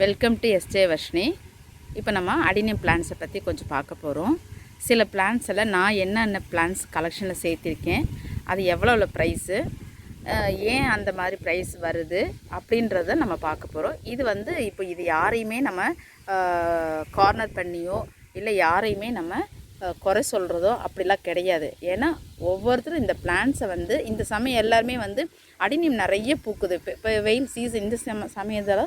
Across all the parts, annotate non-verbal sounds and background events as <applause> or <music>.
Welcome to SJ Varshini இப்போ நம்ம adenium பிளான்ஸை பற்றி கொஞ்சம் பார்க்க போகிறோம் சில பிளான்ஸில் நான் என்னென்ன பிளான்ஸ் கலெக்ஷனில் சேர்த்துருக்கேன் அது எவ்வளோ ப்ரைஸு ஏன் அந்த மாதிரி ப்ரைஸ் வருது அப்படின்றத நம்ம பார்க்க போகிறோம் இது வந்து இப்போ இது யாரையுமே நம்ம கார்னர் பண்ணியோ இல்லை யாரையுமே நம்ம குறை சொல்கிறதோ அப்படிலாம் கிடையாது. ஏன்னா ஒவ்வொருத்தரும் இந்த பிளான்ஸை வந்து இந்த சமயம் எல்லாருமே வந்து அடினியம் நிறைய பூக்குது. இப்போ இப்போ வெயில் சீசன் இந்த சம சமயத்தில்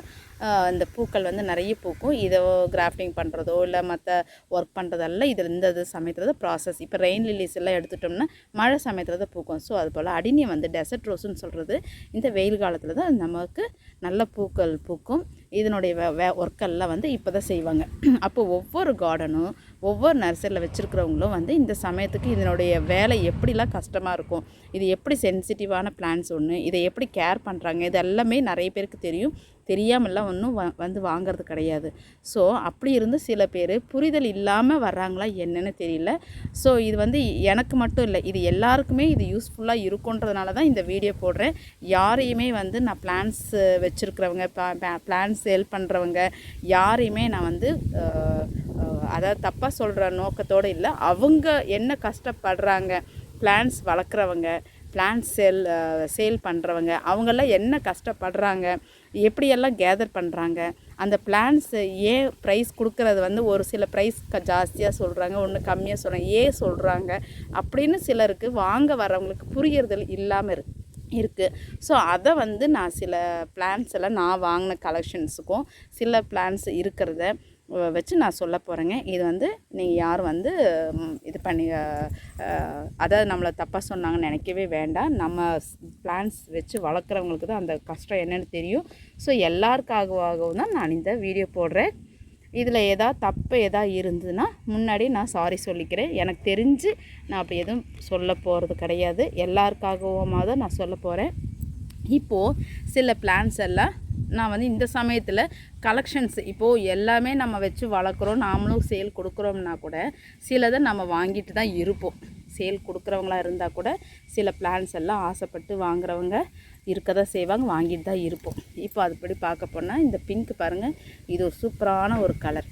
இந்த பூக்கள் வந்து நிறைய பூக்கும். இதை கிராஃப்டிங் பண்ணுறதோ இல்லை மற்ற ஒர்க் பண்ணுறதெல்லாம் இதில் இந்த இது சமயத்தில் தான் ப்ராசஸ் இப்போ ரெயின் லில்லிஸ் எல்லாம் எடுத்துட்டோம்னா மழை சமயத்தில் தான் பூக்கும். ஸோ அது போல் அடினியம் வந்து டெசர்ட் ரோஸ்ன்னு சொல்கிறது இந்த வெயில் காலத்தில் தான் நமக்கு நல்ல பூக்கள் பூக்கும். இதனுடைய வே வே ஒர்க்கெல்லாம் வந்து இப்போ தான் செய்வாங்க. <clears throat> அப்போ ஒவ்வொரு கார்டனும் ஒவ்வொரு நர்சரியில் வச்சுருக்கிறவங்களும் வந்து இந்த சமயத்துக்கு இதனுடைய வேலை எப்படிலாம் கஷ்டமாக இருக்கும் இது எப்படி சென்சிட்டிவான பிளான்ஸ் ஒன்று இதை எப்படி கேர் பண்ணுறாங்க இது எல்லாமே நிறைய பேருக்கு தெரியும். தெரியாமலாம் ஒன்றும் வ வந்து வாங்குறது கிடையாது. ஸோ அப்படி இருந்து சில பேர் புரிதல் இல்லாமல் வர்றாங்களா என்னன்னு தெரியல. ஸோ இது வந்து எனக்கு மட்டும் இல்லை இது எல்லாருக்குமே இது யூஸ்ஃபுல்லாக இருக்குன்றதுனால தான் இந்த வீடியோ போடுறேன். யாரையுமே வந்து நான் பிளான்ஸ் வச்சுருக்கிறவங்க பிளான்ஸ் சேல் பண்ணுறவங்க யாரையுமே நான் வந்து அதாவது தப்பாக சொல்கிற நோக்கத்தோடு இல்லை. அவங்க என்ன கஷ்டப்படுறாங்க பிளான்ஸ் வளர்க்குறவங்க பிளான்ஸ் சேல் சேல் பண்ணுறவங்க அவங்கெல்லாம் என்ன கஷ்டப்படுறாங்க எப்படியெல்லாம் கேதர் பண்ணுறாங்க அந்த பிளான்ஸ் ஏன் ப்ரைஸ் கொடுக்குறது வந்து ஒரு சில ப்ரைஸ் க ஜாஸ்தியாக சொல்கிறாங்க ஒன்று கம்மியாக சொல்கிறாங்க ஏன் சொல்கிறாங்க அப்படின்னு சிலருக்கு வாங்க வரவங்களுக்கு புரியறதில் இல்லாமல் இருக்கு. இருக்குது ஸோ அதை வந்து நான் சில பிளான்ஸ் எல்லாம் நான் வாங்கின கலெக்ஷன்ஸுக்கும் சில பிளான்ஸ் இருக்கிறத வச்சு நான் சொல்ல போகிறேங்க இது வந்து நீங்கள் யார் வந்து இது பண்ணி அதாவது நம்மளை தப்பாக சொன்னாங்கன்னு நினைக்கவே வேண்டாம். நம்ம பிளான்ஸ் வச்சு வளர்க்குறவங்களுக்கு தான் அந்த கஷ்டம் என்னன்னு தெரியும். ஸோ எல்லாருக்காகவும் தான் நான் இந்த வீடியோ போடுறேன். இதில் ஏதாவது தப்பு எதா இருந்ததுன்னா முன்னாடி நான் சாரி சொல்லிக்கிறேன். எனக்கு தெரிஞ்சு நான் அப்படி எதுவும் சொல்ல போகிறது கிடையாது. எல்லாருக்காகவும் தான் நான் சொல்ல போகிறேன் இப்போது சில பிளான்ஸ் எல்லாம் நான் வந்து இந்த சமயத்தில் கலெக்ஷன்ஸ் இப்போது எல்லாமே நம்ம வச்சு வளர்க்குறோம் நாமளும் சேல் கொடுக்குறோம்னா கூட சிலதை நம்ம வாங்கிட்டு தான் இருப்போம். சேல் கொடுக்குறவங்களா இருந்தால் கூட சில பிளான்ஸ் எல்லாம் ஆசைப்பட்டு வாங்குறவங்க இருக்க தான் செய்வாங்க வாங்கிட்டு தான் இருப்போம். இப்போ அதுபடி பார்க்க போனால் இந்த பிங்க் பாருங்கள் இது ஒரு சூப்பரான ஒரு கலர்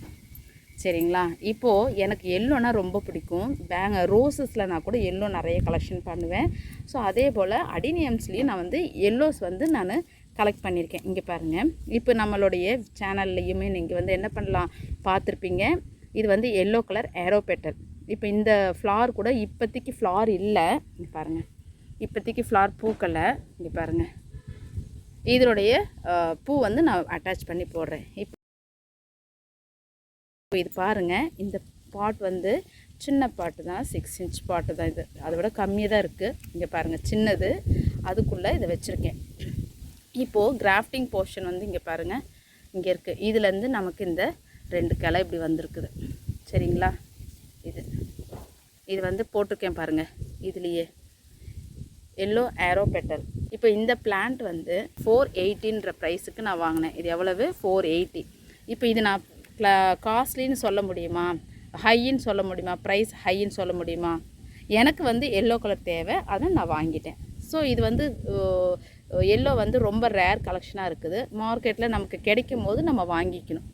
சரிங்களா? இப்போது எனக்கு எல்லோனா ரொம்ப பிடிக்கும். பேங்க ரோசஸில் நான் கூட எல்லோ நிறைய கலெக்ஷன் பண்ணுவேன். ஸோ அதே போல் அடினியம்ஸ்லேயும் நான் வந்து எல்லோஸ் வந்து நான் கலெக்ட் பண்ணியிருக்கேன் இங்கே பாருங்கள் இப்போ நம்மளுடைய சேனல்லையுமே நீங்கள் வந்து என்ன பண்ணலாம்? பார்த்துருப்பீங்க. இது வந்து எல்லோ கலர் ஏரோபெட்டல் இப்போ இந்த ஃப்ளார் கூட இப்போதைக்கு ஃப்ளார் இல்லை. இங்கே பாருங்கள் இப்போதைக்கு ஃப்ளார் பூக்கலை இங்கே பாருங்கள் இதனுடைய பூ வந்து நான் அட்டாச் பண்ணி போடுறேன். இப்போ இது பாருங்கள் இந்த பாட் வந்து சின்ன பாட்டு தான். சிக்ஸ் இன்ச் பாட்டு தான் இது. அதை விட கம்மியாக தான் இருக்குது இங்கே பாருங்கள் சின்னது. அதுக்குள்ளே இதை வச்சுருக்கேன். இப்போது கிராஃப்டிங் போர்ஷன் வந்து இங்கே பாருங்கள் இங்கே இருக்குது இதுலேருந்து நமக்கு இந்த ரெண்டு கிளை இப்படி வந்திருக்குது. சரிங்களா? இது. இது வந்து போட்டிருக்கேன் பாருங்கள் இதுலேயே. எல்லோ ஏரோ பெட்டல் இப்போ இந்த பிளான்ட் வந்து ஃபோர் எயிட்டின்ற ப்ரைஸுக்கு நான் வாங்கினேன். இது எவ்வளவு? ஃபோர் எயிட்டி இப்போ இது நான் காஸ்ட்லின்னு சொல்ல முடியுமா? ஹைன்னு சொல்ல முடியுமா? ப்ரைஸ் ஹைன்னு சொல்ல முடியுமா? எனக்கு வந்து எல்லோ கலர் தேவை. அதை நான் வாங்கிட்டேன். ஸோ இது வந்து எல்லோ வந்து ரொம்ப ரேர் கலெக்ஷனாக இருக்குது. மார்க்கெட்டில் நமக்கு கிடைக்கும் போது நம்ம வாங்கிக்கணும்.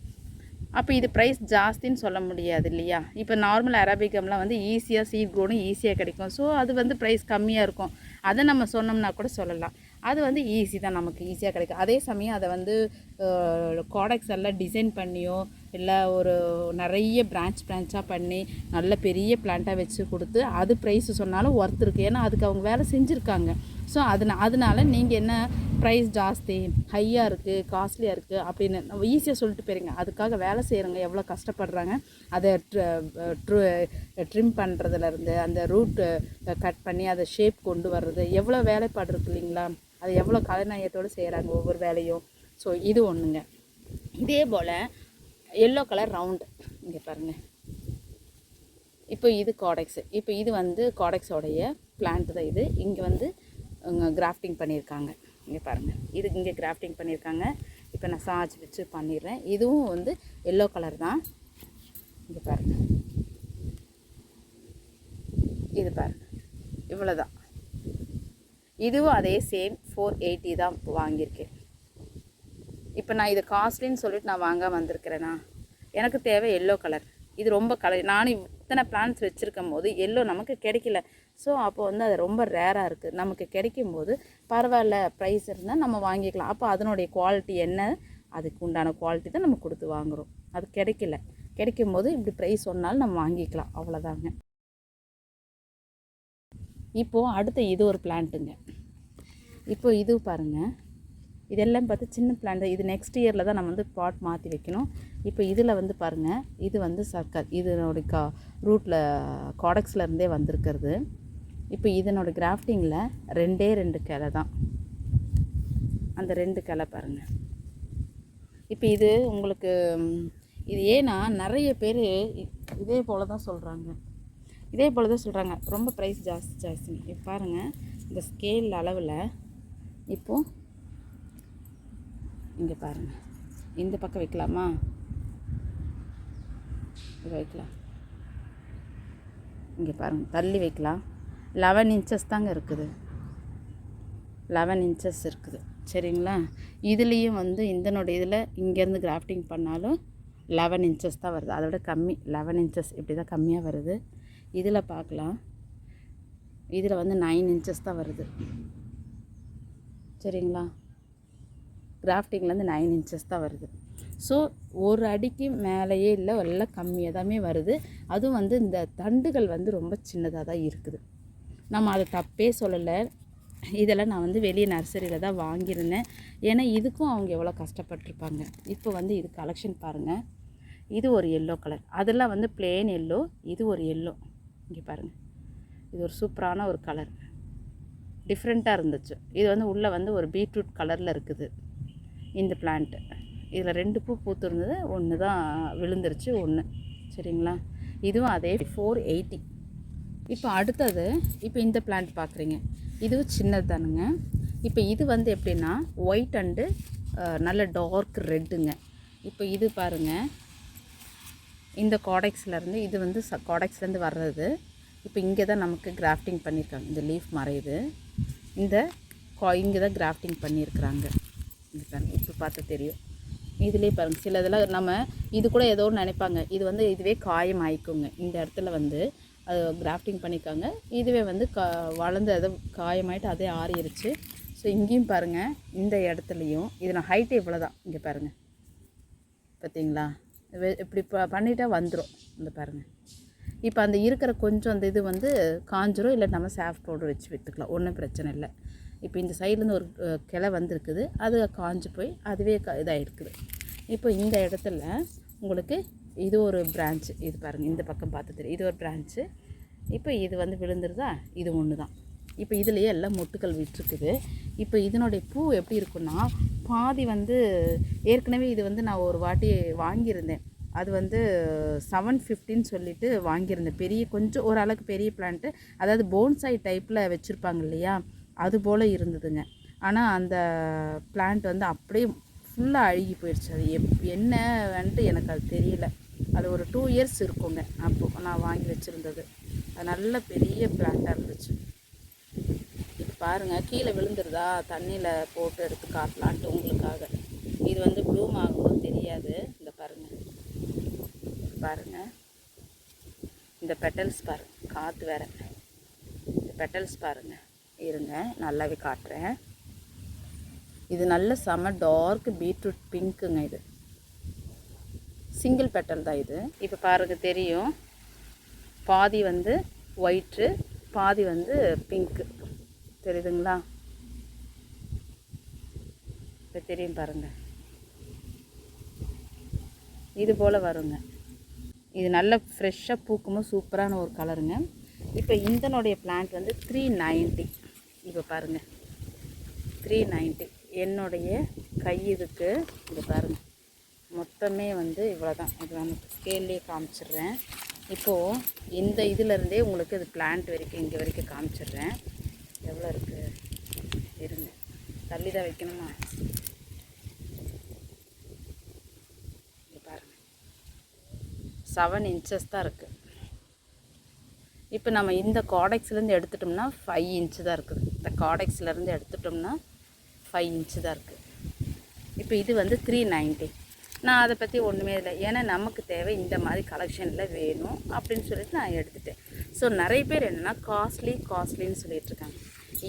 அப்போ இது ப்ரைஸ் ஜாஸ்தின்னு சொல்ல முடியாது இல்லையா? இப்போ நார்மல் அரபிகம்லாம் வந்து ஈஸியாக சீட் க்ரோனும் ஈஸியாக கிடைக்கும். ஸோ அது வந்து ப்ரைஸ் கம்மியாக இருக்கும். அதை நம்ம சொன்னோம்னா கூட சொல்லலாம். அது வந்து ஈஸி தான் நமக்கு ஈஸியாக கிடைக்கும். அதே சமயம் அதை வந்து ப்ராடக்ட்ஸ் எல்லாம் டிசைன் பண்ணியோ இல்லை ஒரு நிறைய பிரான்ச் பிரான்ச்சாக பண்ணி நல்ல பெரிய பிளான்ட்டாக வச்சு கொடுத்து அது ப்ரைஸ் சொன்னாலும் ஒர்த் இருக்குது ஏன்னா அதுக்கு அவங்க வேலை செஞ்சுருக்காங்க. ஸோ அதனா அதனால நீங்கள் என்ன ப்ரைஸ் ஜாஸ்தி ஹையாக இருக்குது காஸ்ட்லியாக இருக்குது அப்படின்னு நம்ம ஈஸியாக சொல்லிட்டு போயிருங்க. அதுக்காக வேலை செய்கிறவங்க எவ்வளோ கஷ்டப்படுறாங்க அதை ட்ரிம் பண்ணுறதுலேருந்து அந்த ரூட்டு கட் பண்ணி அதை ஷேப் கொண்டு வர்றது எவ்வளோ வேலைப்பாடு இருக்கு இல்லைங்களா? அது எவ்வளோ கலைநயத்தோடு செய்கிறாங்க ஒவ்வொரு வேலையும். ஸோ இது ஒன்றுங்க இதே போல் எல்லோ கலர் ரவுண்டு இங்கே பாருங்கள் இப்போ இது காடெக்ஸ் இப்போ இது வந்து காடெக்ஸோடைய பிளான்ட் தான் இது. இங்கே வந்து கிராஃப்டிங் பண்ணியிருக்காங்க இங்கே பாருங்கள் இது இங்கே கிராஃப்டிங் பண்ணியிருக்காங்க இப்போ நான் சார்ஜ் வச்சு பண்ணிடுறேன். இதுவும் வந்து எல்லோ கலர் தான். இங்கே பாருங்கள் இது பாருங்கள் இவ்வளோதான் இதுவும் அதே சேம் ஃபோர் எயிட்டி தான் வாங்கியிருக்கேன். இப்போ நான் இது காஸ்ட்லின்னு சொல்லிட்டு நான் வாங்க வந்திருக்கிறேன்னா எனக்கு தேவை எல்லோ கலர் இது ரொம்ப கலர் நானும் இத்தனை பிளான்ஸ் வச்சுருக்கும் போது எல்லோ நமக்கு கிடைக்கல. ஸோ அப்போ வந்து அது ரொம்ப ரேராக இருக்குது நமக்கு கிடைக்கும் போது பரவாயில்ல ப்ரைஸ் இருந்தால் நம்ம வாங்கிக்கலாம். அப்போ அதனுடைய குவாலிட்டி என்ன? அதுக்கு உண்டான குவாலிட்டி தான் நம்ம கொடுத்து வாங்குகிறோம் அது கிடைக்கல. கிடைக்கும் போது இப்படி ப்ரைஸ் சொன்னாலும் நம்ம வாங்கிக்கலாம். அவ்வளோதாங்க இப்போது அடுத்த இது ஒரு பிளான்ட்டுங்க இப்போ இது பாருங்கள் இதெல்லாம் பார்த்து சின்ன பிளான்ட் இது நெக்ஸ்ட் இயரில் தான் நம்ம வந்து பாட் மாற்றி வைக்கணும். இப்போ இதில் வந்து பாருங்கள் இது வந்து சர்க்கர் இதனுடைய கா ரூட்டில் காடக்ஸில் இருந்தே வந்திருக்கிறது. இப்போ இதனோட கிராஃப்டிங்கில் ரெண்டே ரெண்டு கிளை தான். அந்த ரெண்டு கிளை பாருங்கள் இப்போ இது உங்களுக்கு இது ஏன்னா நிறைய பேர் இதே போல் தான் சொல்கிறாங்க இதே போல் தான் சொல்கிறாங்க ரொம்ப ப்ரைஸ் ஜாஸ்தி ஜாஸ்தி. இப்போ பாருங்கள் இந்த ஸ்கேல் அளவில் இப்போது இங்கே பாருங்கள் இந்த பக்கம் வைக்கலாமா? இது வைக்கலாம். இங்கே பாருங்கள் தள்ளி வைக்கலாம். லெவன் இன்ச்சஸ் தாங்க இருக்குது. லெவன் இன்ச்சஸ் இருக்குது. சரிங்களா? இதுலேயும் வந்து இந்தனுடைய இதில் இங்கேருந்து கிராஃப்டிங் பண்ணாலும் லெவன் இன்ச்சஸ் தான் வருது. அதை விட கம்மி. லெவன் இன்ச்சஸ் இப்படி தான் கம்மியாக வருது. இதில் பார்க்கலாம். இதில் வந்து நைன் இன்ச்சஸ் தான் வருது. சரிங்களா? கிராஃப்டிங்லேருந்து நைன் இன்ச்சஸ் தான் வருது. ஸோ ஒரு அடிக்கு மேலேயே இல்லை எல்லாம் கம்மியாக தான் வருது. அதுவும் வந்து இந்த தண்டுகள் வந்து ரொம்ப சின்னதாக தான் இருக்குது. நம்ம அதை தப்பே சொல்லலை. இதெல்லாம் நான் வந்து வெளியே நர்சரியில் தான் வாங்கியிருந்தேன். ஏன்னா இதுக்கும் அவங்க எவ்வளோ கஷ்டப்பட்டிருப்பாங்க. இப்போ வந்து இது கலெக்ஷன் பாருங்கள் இது ஒரு எல்லோ கலர் அதெல்லாம் வந்து பிளேன் எல்லோ இது ஒரு எல்லோ இங்கே பாருங்கள் இது ஒரு சூப்பரான ஒரு கலர் டிஃப்ரெண்ட்டாக இருந்துச்சு. இது வந்து உள்ளே வந்து ஒரு பீட்ரூட் கலரில் இருக்குது. இந்த பிளான்ட்டு இதில் ரெண்டு பூ பூத்துருந்தது. ஒன்று தான் விழுந்துருச்சு ஒன்று சரிங்களா? இதுவும் அதே ஃபோர் எயிட்டி இப்போ அடுத்தது இப்போ இந்த பிளான்ட் பார்க்குறீங்க இதுவும் சின்னது தானுங்க இப்போ இது வந்து எப்படின்னா ஒயிட் அண்டு நல்ல டார்க் ரெட்டுங்க இப்போ இது பாருங்கள் இந்த காடெக்ஸ்லேருந்து இது வந்து ச காடெக்ஸ்லேருந்து வர்றது. இப்போ இங்கே தான் நமக்கு கிராஃப்டிங் பண்ணியிருக்காங்க இந்த லீஃப் மறையுது. இந்த கா இங்கே தான் கிராஃப்டிங் பண்ணியிருக்கிறாங்க இது இப்போ பார்த்தா தெரியும். இதுலேயே பாருங்கள் சில இதெல்லாம் நம்ம இது கூட ஏதோ ஒன்று நினைப்பாங்க. இது வந்து இதுவே காயம் ஆயிக்குங்க இந்த இடத்துல வந்து அது கிராஃப்டிங் பண்ணிக்காங்க. இதுவே வந்து கா வளர்ந்து அதை காயமாயிட்டு அதே ஆறிடுச்சு ஸோ இங்கேயும் பாருங்கள் இந்த இடத்துலையும் இதில் ஹைட்டு இவ்வளோ தான் இங்கே பாருங்கள் பார்த்தீங்களா இப்படி ப பண்ணிட்டா வந்துடும் இந்த பாருங்கள் இப்போ அந்த இருக்கிற கொஞ்சம் அந்த இது வந்து காஞ்சிரும். இல்லை நம்ம சேஃப் பவுடர் வச்சு விற்றுக்கலாம் ஒன்றும் பிரச்சனை இல்லை. இப்போ இந்த சைட்லேருந்து ஒரு கிளை வந்திருக்குது. அது காஞ்சி போய் அதுவே க இதாகிருக்குது இப்போ இந்த இடத்துல உங்களுக்கு இது ஒரு பிரான்ச்சு இது பாருங்கள் இந்த பக்கம் பார்த்து தெரியும். இது ஒரு பிரான்ச்சு இப்போ இது வந்து விழுந்துருதா? இது ஒன்று தான் இப்போ இதுலேயே எல்லாம் மொட்டுக்கள் விட்டுருக்குது. இப்போ இதனுடைய பூ எப்படி இருக்குன்னா பாதி வந்து ஏற்கனவே இது வந்து நான் ஒரு வாட்டி வாங்கியிருந்தேன். அது வந்து செவன் ஃபிஃப்டின்னு சொல்லிட்டு வாங்கியிருந்தேன். பெரிய கொஞ்சம் ஓரளவுக்கு பெரிய பிளான்ட்டு அதாவது போன்சாய் டைப்பில் வச்சுருப்பாங்க இல்லையா? அது போல் இருந்ததுங்க. ஆனால் அந்த பிளான்ட் வந்து அப்படியே ஃபுல்லாக அழுகி போயிடுச்சு. அது எப் என்ன வந்துட்டு எனக்கு அது தெரியல. அது ஒரு டூ இயர்ஸ் இருக்குங்க. அப்போ நான் வாங்கி வச்சுருந்தது. அது நல்ல பெரிய பிளான்ட்டாக இருந்துச்சு. இது பாருங்கள் கீழே விழுந்துருதா? தண்ணியில் போட்டு எடுத்து காட்டலான்ட்டு உங்களுக்காக. இது வந்து ப்ளூம் ஆகும்போது தெரியாது. இந்த பாருங்கள் பாருங்கள் இந்த பெட்டல்ஸ் பாருங்க. காற்று வேற. இந்த பெட்டல்ஸ் பாருங்கள் இருங்க நல்லாவே காட்டுறேன். இது நல்ல செம டார்க் பீட்ரூட் பிங்க்குங்க இது. சிங்கிள் பெட்டல் தான் இது. இப்போ பாருங்க தெரியும். பாதி வந்து ஒயிட்டு பாதி வந்து பிங்க்கு தெரியுதுங்களா? இப்போ தெரியும் பாருங்கள் இது போல் வருங்க. இது நல்ல ஃப்ரெஷ்ஷாக பூக்கும்போது சூப்பரான ஒரு கலருங்க இப்போ இந்தனுடைய பிளான்ட் வந்து த்ரீ நைன்ட்டி இப்போ பாருங்கள் த்ரீ நைன்ட்டி என்னுடைய கை இதுக்கு இது பாருங்கள் மொத்தமே வந்து இவ்வளோ தான் இது நமக்கு ஸ்கேல்லே காமிச்சிடுறேன். இப்போது இந்த இதிலருந்தே உங்களுக்கு இது பிளான்ட் வரைக்கும் இங்கே வரைக்கும் காமிச்சிடுறேன். எவ்வளோ இருக்குது இருங்க. தள்ளி தான் வைக்கணுமா? செவன் இன்ச்சஸ் தான் இருக்குது இப்போ நம்ம இந்த காடெக்ஸ்லேருந்து எடுத்துட்டோம்னா ஃபைவ் இன்ச்சு தான் இருக்குது இந்த காடெக்ஸ்லேருந்து எடுத்துட்டோம்னா ஃபைவ் இன்ச்சு தான் இருக்குது இப்போ இது வந்து த்ரீ நைன்ட்டி நான் அதை பற்றி ஒன்றுமே இல்லை. ஏன்னா நமக்கு தேவை இந்த மாதிரி கலெக்ஷனில் வேணும் அப்படின்னு சொல்லிட்டு நான் எடுத்துட்டேன். ஸோ நிறைய பேர் என்னென்னா காஸ்ட்லி காஸ்ட்லின்னு சொல்லிட்டு இருக்காங்க.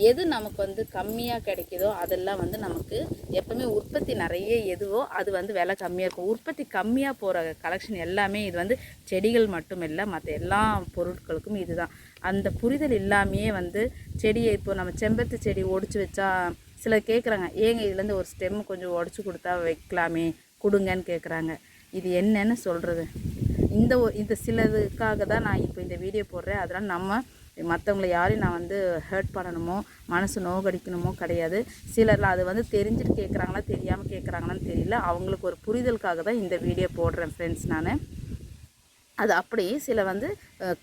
எது நமக்கு வந்து கம்மியாக கிடைக்குதோ அதெல்லாம் வந்து நமக்கு எப்போவுமே உற்பத்தி நிறைய எதுவோ அது வந்து விலை கம்மியாக இருக்கும். உற்பத்தி கம்மியாக போகிற கலெக்ஷன் எல்லாமே இது வந்து செடிகள் மட்டும் இல்லை மற்ற எல்லா பொருட்களுக்கும் இதுதான். அந்த புரிதல் இல்லாமையே வந்து செடியை இப்போ நம்ம செம்பருத்தி செடி ஒடிச்சு வச்சா சிலர் கேட்குறாங்க ஏங்க இதுலேருந்து ஒரு ஸ்டெம் கொஞ்சம் உடச்சி கொடுத்தா வைக்கலாமே? கொடுங்கன்னு கேட்குறாங்க இது என்னன்னு சொல்கிறது இந்த ஒ- இந்த சிலதுக்காக தான் நான் இப்போ இந்த வீடியோ போடுறேன். அதனால் நம்ம மற்றவங்கள யாரையும் நான் வந்து ஹர்ட் பண்ணணுமோ மனசு நோகடிக்கணுமோ கிடையாது. சிலரில் அது வந்து தெரிஞ்சுட்டு கேட்குறாங்களா தெரியாமல் கேட்குறாங்களான்னு தெரியல. அவங்களுக்கு ஒரு புரிதலுக்காக தான் இந்த வீடியோ போடுறேன் ஃப்ரெண்ட்ஸ் நான். அது அப்படி சில வந்து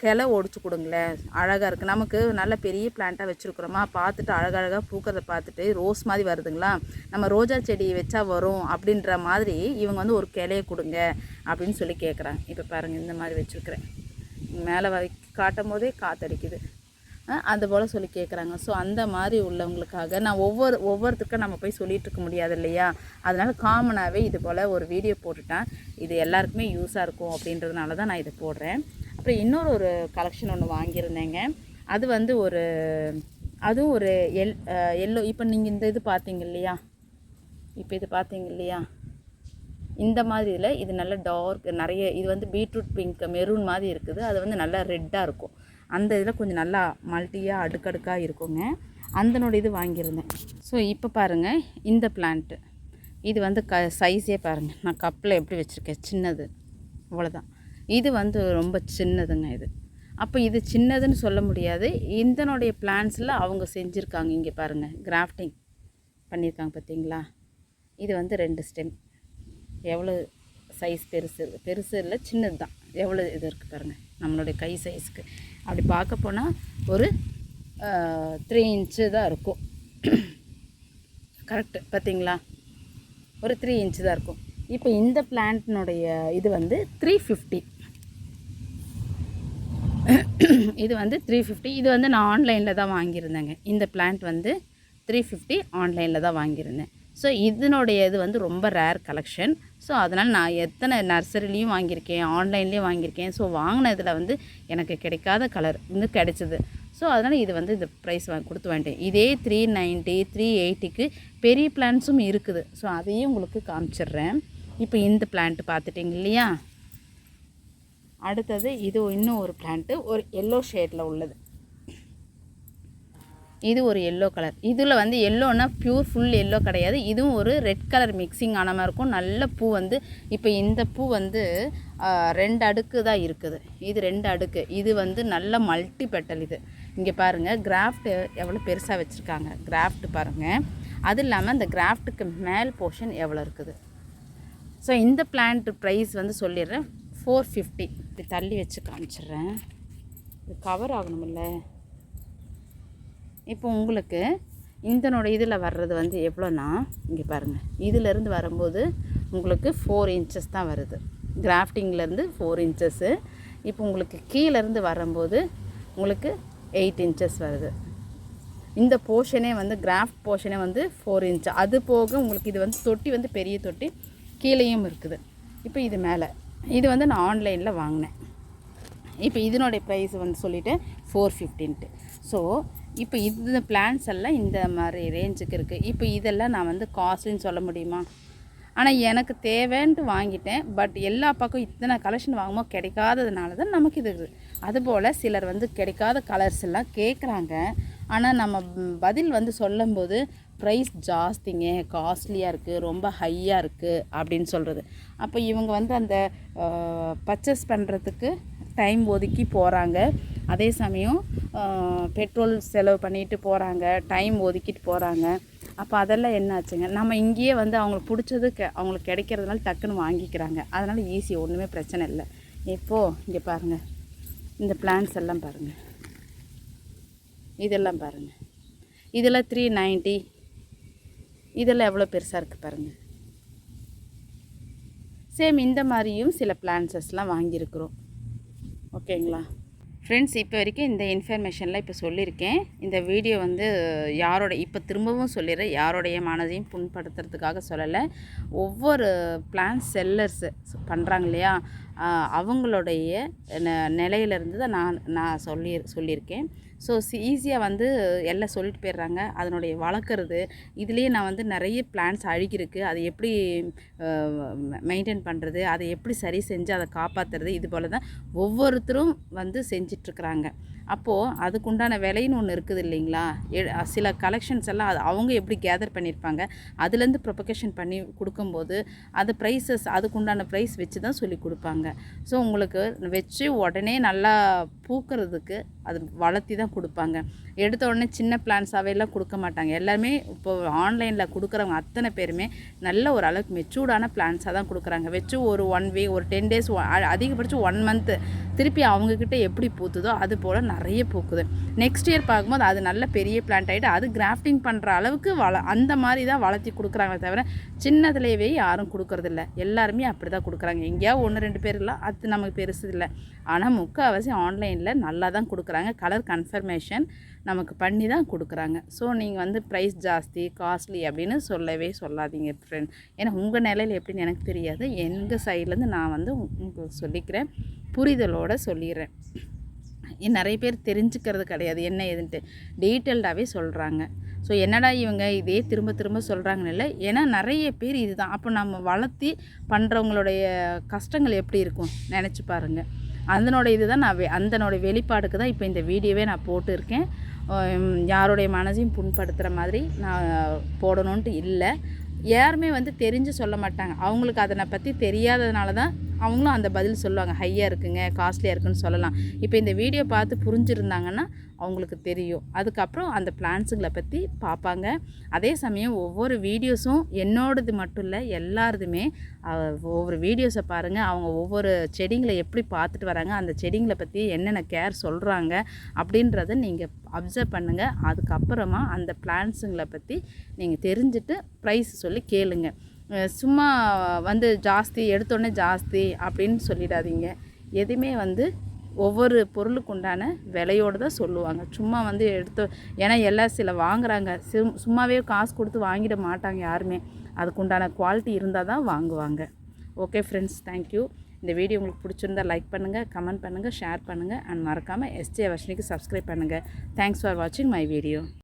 கிளை ஒடிச்சு கொடுங்களேன். அழகாக இருக்குது நமக்கு நல்ல பெரிய பிளான்ட்டாக வச்சுருக்குறோமா? பார்த்துட்டு அழகழகாக பூக்கிறத பார்த்துட்டு ரோஸ் மாதிரி வருதுங்களா? நம்ம ரோஜா செடி வச்சா வரும் அப்படின்ற மாதிரி இவங்க வந்து ஒரு கிளைய கொடுங்க அப்படின்னு சொல்லி கேட்குறாங்க இப்போ பாருங்கள் இந்த மாதிரி வச்சுருக்குறேன். மேலே வரை காட்டும் போதே காற்றடிக்குது அதுபோல் அது போல் சொல்லி கேட்குறாங்க ஸோ அந்த மாதிரி உள்ளவங்களுக்காக நான் ஒவ்வொரு ஒவ்வொருத்தருக்கும் நம்ம போய் சொல்லிகிட்டு இருக்க முடியாது இல்லையா? அதனால் காமனாகவே இது போல் ஒரு வீடியோ போட்டுட்டேன். இது எல்லாருக்குமே யூஸாக இருக்கும் அப்படின்றதுனால தான் நான் இதை போடுறேன். அப்புறம் இன்னொரு ஒரு கலெக்ஷன் ஒன்று வாங்கியிருந்தேங்க. அது வந்து ஒரு அதுவும் ஒரு எல் எல்லோ இப்போ நீங்கள் இந்த இது பார்த்தீங்க இல்லையா? இப்போ இது பார்த்தீங்க இல்லையா? இந்த மாதிரி இதில் இது நல்ல டார்க் நிறைய இது வந்து பீட்ரூட் பிங்க் மெரூன் மாதிரி இருக்குது. அது வந்து நல்லா ரெட்டாக இருக்கும். அந்த இதில் கொஞ்சம் நல்லா மல்டியாக அடுக்கடுக்காக இருக்குங்க. அந்தனுடைய இது வாங்கியிருந்தேன். ஸோ இப்போ பாருங்கள் இந்த பிளான்ட்டு இது வந்து க சைஸே பாருங்கள் நான் கப்பில் எப்படி வச்சுருக்கேன்? சின்னது. அவ்வளோதான் இது வந்து ரொம்ப சின்னதுங்க இது. அப்போ இது சின்னதுன்னு சொல்ல முடியாது. இந்தனுடைய பிளான்ஸில் அவங்க செஞ்சுருக்காங்க. இங்கே பாருங்கள் கிராஃப்டிங் பண்ணியிருக்காங்க பார்த்தீங்களா இது வந்து ரெண்டு ஸ்டெம் எவ்வளோ சைஸ் பெருசு பெருசு இல்லை சின்னது தான் எவ்வளோ இது இருக்குது பாருங்கள் நம்மளுடைய கை சைஸ்க்கு அப்படி பார்க்க போனால் ஒரு த்ரீ இன்ச்சு தான் இருக்கும். கரெக்டு பார்த்தீங்களா ஒரு த்ரீ இன்ச்சு தான் இருக்கும். இப்போ இந்த பிளான்ட்னுடைய இது வந்து த்ரீ ஃபிஃப்டி இது வந்து த்ரீ ஃபிஃப்டி இது வந்து நான் ஆன்லைனில் தான் வாங்கியிருந்தேங்க. இந்த பிளான்ட் வந்து த்ரீ ஃபிஃப்டி ஆன்லைனில் தான் வாங்கியிருந்தேன். ஸோ இதனுடைய இது வந்து ரொம்ப ரேர் கலெக்ஷன் ஸோ அதனால் நான் எத்தனை நர்சரிலையும் வாங்கியிருக்கேன் ஆன்லைன்லேயும் வாங்கியிருக்கேன். ஸோ வாங்கினதில் வந்து எனக்கு கிடைக்காத கலர் வந்து கிடைச்சிது. ஸோ அதனால் இது வந்து இந்த ப்ரைஸ் வா கொடுத்து வாங்கிட்டேன். இதே த்ரீ நைன்ட்டி த்ரீ எயிட்டிக்கு பெரிய பிளான்ஸும் இருக்குது. ஸோ அதையும் உங்களுக்கு காமிச்சிடுறேன். இப்போ இந்த பிளான்ட் பார்த்துட்டிங்க இல்லையா? அடுத்தது இது இன்னும் ஒரு பிளான்ட்டு ஒரு எல்லோ ஷேடில் உள்ளது. இது ஒரு எல்லோ கலர் இதில் வந்து எல்லோன்னா பியூர் ஃபுல் எல்லோ கிடையாது. இதுவும் ஒரு ரெட் கலர் மிக்சிங் ஆன மாதிரி இருக்கும். நல்ல பூ வந்து இப்போ இந்த பூ வந்து ரெண்டு அடுக்கு தான் இருக்குது. இது ரெண்டு அடுக்கு. இது வந்து நல்ல மல்டி பெட்டல் இது. இங்கே பாருங்கள் கிராஃப்ட் எவ்வளோ பெருசாக வச்சுருக்காங்க. கிராஃப்ட் பாருங்கள் அது இல்லாமல் இந்த கிராஃப்ட்டுக்கு மேல் போர்ஷன் எவ்வளோ இருக்குது? ஸோ இந்த பிளான்ட் ப்ரைஸ் வந்து சொல்லிடுறேன். ஃபோர் ஃபிஃப்டி இப்படி தள்ளி வச்சு காமிச்சிடுறேன். இது கவர் ஆகணுமில்ல. இப்போ உங்களுக்கு இந்தனோட இதில் வர்றது வந்து எவ்வளோனா இங்கே பாருங்கள் இதிலேருந்து வரும்போது உங்களுக்கு ஃபோர் இன்ச்சஸ் தான் வருது. கிராஃப்டிங்லேருந்து ஃபோர் இன்ச்சஸ்ஸு இப்போ உங்களுக்கு கீழேருந்து வரும்போது உங்களுக்கு எயிட் இன்ச்சஸ் வருது. இந்த போர்ஷனே வந்து கிராஃப்ட் போர்ஷனே வந்து ஃபோர் இன்ச் அது போக உங்களுக்கு இது வந்து தொட்டி வந்து பெரிய தொட்டி கீழேயும் இருக்குது. இப்போ இது மேலே. இது வந்து நான் ஆன்லைனில் வாங்கினேன். இப்போ இதனுடைய ப்ரைஸ் வந்து சொல்லிவிட்டேன் ஃபோர் ஃபிஃப்டின்ட்டு ஸோ இப்போ இந்த பிளான்ஸ் எல்லாம் இந்த மாதிரி ரேஞ்சுக்கு இருக்குது இப்போ இதெல்லாம் நான் வந்து காஸ்ட்லின்னு சொல்ல முடியுமா? ஆனால் எனக்கு தேவைன்ட்டு வாங்கிட்டேன். பட் எல்லா பக்கம் இத்தனை கலெக்ஷன் வாங்கும்போது கிடைக்காததுனால தான் நமக்கு இது இருக்குது அதுபோல் சிலர் வந்து கிடைக்காத கலர்ஸ் எல்லாம் கேட்குறாங்க ஆனால் நம்ம பதில் வந்து சொல்லும்போது ப்ரைஸ் ஜாஸ்திங்க காஸ்ட்லியாக இருக்குது ரொம்ப ஹையாக இருக்குது அப்படின்னு சொல்கிறது அப்போ இவங்க வந்து அந்த பர்ச்சேஸ் பண்ணுறதுக்கு டைம் ஒதுக்கி போகிறாங்க அதே சமயம் பெட்ரோல் செலவு பண்ணிட்டு போகிறாங்க டைம் ஒதுக்கிட்டு போகிறாங்க அப்போ அதெல்லாம் என்ன ஆச்சுங்க? நம்ம இங்கேயே வந்து அவங்களுக்கு பிடிச்சது க அவங்களுக்கு கிடைக்கிறதுனால டக்குன்னு வாங்கிக்கிறாங்க. அதனால் ஈஸி ஒன்றுமே பிரச்சனை இல்லை. இப்போது இங்கே பாருங்கள் இந்த பிளான்ஸ் எல்லாம் பாருங்கள் இதெல்லாம் பாருங்கள் இதெல்லாம் த்ரீ நைன்ட்டி இதெல்லாம் எவ்வளோ பெருசாக இருக்குது பாருங்கள் சேம் இந்த மாதிரியும் சில பிளான்சஸ்லாம் வாங்கியிருக்கிறோம். ஓகேங்களா ஃப்ரெண்ட்ஸ் இப்போ வரைக்கும் இந்த இன்ஃபர்மேஷன்லாம் இப்போ சொல்லியிருக்கேன். இந்த வீடியோ வந்து யாரோட இப்போ திரும்பவும் சொல்லிடுறேன். யாரோடைய மனதையும் புண்படுத்துறதுக்காக சொல்லலை. ஒவ்வொரு பிளான் செல்லர்ஸ் பண்ணுறாங்க இல்லையா? அவங்களுடைய ந- நிலையிலேருந்து தான் நான் நான் சொல்லி சொல்லியிருக்கேன். ஸோ ஈஸியாக வந்து எல்லாம் சொல்லிட்டு போயிடுறாங்க. அதனுடைய வளர்க்குறது. இதுலேயே நான் வந்து நிறைய பிளான்ஸ் அழுகிருக்கு அதை எப்படி மெயின்டைன் பண்ணுறது அதை எப்படி சரி செஞ்சு அதை காப்பாற்றுறது இது போல் தான் ஒவ்வொருத்தரும் வந்து செஞ்சிட்ருக்குறாங்க. அப்போது அதுக்குண்டான விலைன்னு ஒன்று இருக்குது இல்லைங்களா? எ- சில கலெக்ஷன்ஸ் எல்லாம் அது அவங்க எப்படி கேதர் பண்ணியிருப்பாங்க? அதுலேருந்து ப்ரொபகேஷன் பண்ணி கொடுக்கும்போது அது ப்ரைஸஸ் அதுக்குண்டான ப்ரைஸ் வச்சு தான் சொல்லி கொடுப்பாங்க. ஸோ உங்களுக்கு வச்சு உடனே நல்லா பூக்கிறதுக்கு அது வளர்த்தி தான் கொடுப்பாங்க. எடுத்த உடனே சின்ன பிளான்ஸாகவே எல்லாம் கொடுக்க மாட்டாங்க. எல்லாருமே இப்போ ஆன்லைனில் கொடுக்குறவங்க அத்தனை பேருமே நல்ல ஒரு அளவுக்கு மெச்சூர்டான பிளான்ஸாக தான் கொடுக்குறாங்க. வச்சு ஒரு ஒன் வீக் ஒரு டென் டேஸ் அதிகபட்சம் ஒன் மந்த்து திருப்பி அவங்கக்கிட்ட எப்படி பூத்துதோ அது போல் நிறைய பூக்குது. நெக்ஸ்ட் இயர் பார்க்கும்போது அது நல்ல பெரிய பிளான்ட் ஆகிட்டு அது கிராஃப்டிங் பண்ணுற அளவுக்கு வள அந்த மாதிரி தான் வளர்த்தி கொடுக்குறாங்களே தவிர சின்னதுலேயே யாரும் கொடுக்கறதில்ல. எல்லாருமே அப்படி தான் கொடுக்குறாங்க. எங்கேயாவது ஒன்று ரெண்டு பேர்லாம் அது நமக்கு பெருசு இல்லை. ஆனால் முக்கால்வாசி ஆன்லைனில் நல்லா தான் கொடுக்குறாங்க. கலர் கன்ஃபர்மேஷன் நமக்கு பண்ணி தான் கொடுக்குறாங்க. ஸோ நீங்கள் வந்து ப்ரைஸ் ஜாஸ்தி காஸ்ட்லி அப்படின்னு சொல்லவே சொல்லாதீங்க ஃப்ரெண்ட் ஏன்னா உங்கள் நிலையில் எப்படின்னு எனக்கு தெரியாது. எங்கள் சைட்லேருந்து நான் வந்து உங்களுக்கு சொல்லிக்கிறேன். புரிதலோடு சொல்லிடுறேன் நிறைய பேர் தெரிஞ்சுக்கிறது கிடையாது என்ன ஏதுன்ட்டு. டீட்டெயில்டாகவே சொல்கிறாங்க ஸோ என்னடா இவங்க இதே திரும்ப திரும்ப சொல்கிறாங்கன்னு இல்லை. ஏன்னா நிறைய பேர் இதுதான். அப்போ நம்ம வளர்த்தி பண்ணுறவங்களுடைய கஷ்டங்கள் எப்படி இருக்கும் நினச்சி பாருங்கள் அதனோட இதுதான் நான் வெ அந்தனோட வெளிப்பாடுக்கு தான் இப்போ இந்த வீடியோவே நான் போட்டிருக்கேன். யாருடைய மனதையும் புண்படுத்துகிற மாதிரி நான் போடணுன்ட்டு இல்லை. யாருமே வந்து தெரிஞ்சு சொல்ல மாட்டாங்க. அவங்களுக்கு அதனை பற்றி தெரியாததுனால தான் அவங்களும் அந்த பதில் சொல்லுவாங்க. ஹையாக இருக்குங்க காஸ்ட்லியாக இருக்குன்னு சொல்லலாம். இப்போ இந்த வீடியோ பார்த்து புரிஞ்சிருந்தாங்கன்னா அவங்களுக்கு தெரியும். அதுக்கப்புறம் அந்த பிளான்ஸுங்களை பற்றி பார்ப்பாங்க. அதே சமயம் ஒவ்வொரு வீடியோஸும் என்னோடது மட்டும் இல்லை எல்லாருதுமே ஒவ்வொரு வீடியோஸை பாருங்கள் அவங்க ஒவ்வொரு செடிங்களை எப்படி பார்த்துட்டு வராங்க அந்த செடிங்களை பற்றி என்னென்ன கேர் சொல்கிறாங்க அப்படின்றத நீங்கள் அப்சர்வ் பண்ணுங்கள் அதுக்கப்புறமா அந்த பிளான்ஸுங்களை பற்றி நீங்கள் தெரிஞ்சுட்டு ப்ரைஸ் சொல்லி கேளுங்கள் சும்மா வந்து ஜாஸ்தி எடுத்தோடனே ஜாஸ்தி அப்படின்னு சொல்லிடாதீங்க. எதுவுமே வந்து ஒவ்வொரு பொருளுக்கு உண்டான விலையோடு தான் சொல்லுவாங்க. சும்மா வந்து எடுத்து ஏன்னா எல்லாம் சில வாங்குறாங்க. சும் சும்மாவே காசு கொடுத்து வாங்கிட மாட்டாங்க யாருமே. அதுக்கு உண்டான குவாலிட்டி இருந்தால் தான் வாங்குவாங்க. ஓகே ஃப்ரெண்ட்ஸ் தேங்க்யூ இந்த வீடியோ உங்களுக்கு பிடிச்சிருந்தா லைக் பண்ணுங்கள் கமெண்ட் பண்ணுங்கள் ஷேர் பண்ணுங்கள் அண்ட் மறக்காமல் எஸ்ஜே வர்ஷினிக்கு சப்ஸ்கிரைப் பண்ணுங்கள் தேங்க்ஸ் ஃபார் வாட்சிங் மை வீடியோ